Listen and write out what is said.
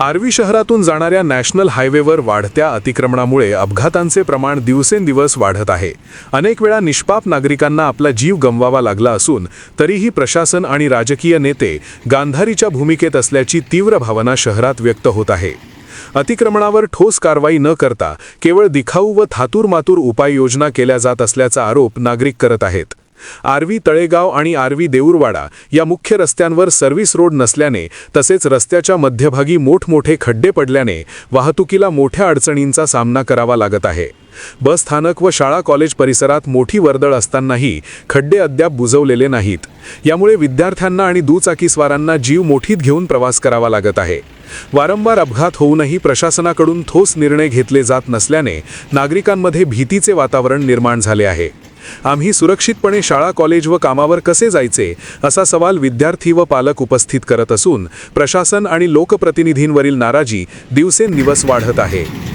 आर्वी शहरातून जाणाऱ्या नॅशनल हायवेवर वाढत्या अतिक्रमणामुळे अपघातांचे प्रमाण दिवसेंदिवस वाढत आहे. अनेक वेळा निष्पाप नागरिकांना आपला जीव गमवावा लागला असून तरीही प्रशासन आणि राजकीय नेते गांधारीच्या भूमिकेत असल्याची तीव्र भावना शहरात व्यक्त होत आहे. अतिक्रमणावर ठोस कारवाई न करता केवळ दिखाऊ व थातूरमातूर उपाययोजना केल्या जात असल्याचा आरोप नागरिक करत आहेत. आर्वी तळेगाव आणि आर्वी देऊरवाडा या मुख्य रस्त्यांवर सर्व्हिस रोड नसल्याने तसेच रस्त्याच्या मध्यभागी मोठमोठे खड्डे पडल्याने वाहतुकीला मोठ्या अडचणींचा सामना करावा लागत आहे. बस स्थानक व शाळा कॉलेज परिसरात मोठी वर्दळ असतानाही खड्डे अद्याप बुजवलेले नाहीत. यामुळे विद्यार्थ्यांना आणि दुचाकीस्वारांना जीव मोठीत घेऊन प्रवास करावा लागत आहे. वारंवार अपघात होऊनही प्रशासनाकडून ठोस निर्णय घेतले जात नसल्याने नागरिकांमध्ये भीतीचे वातावरण निर्माण झाले आहे. आम्ही सुरक्षितपणे शाळा कॉलेज व कामावर कसे जायचे असा सवाल विद्यार्थी व पालक उपस्थित करत असून प्रशासन आणि लोकप्रतिनिधींवरील नाराजी दिवसेंदिवस वाढत आहे.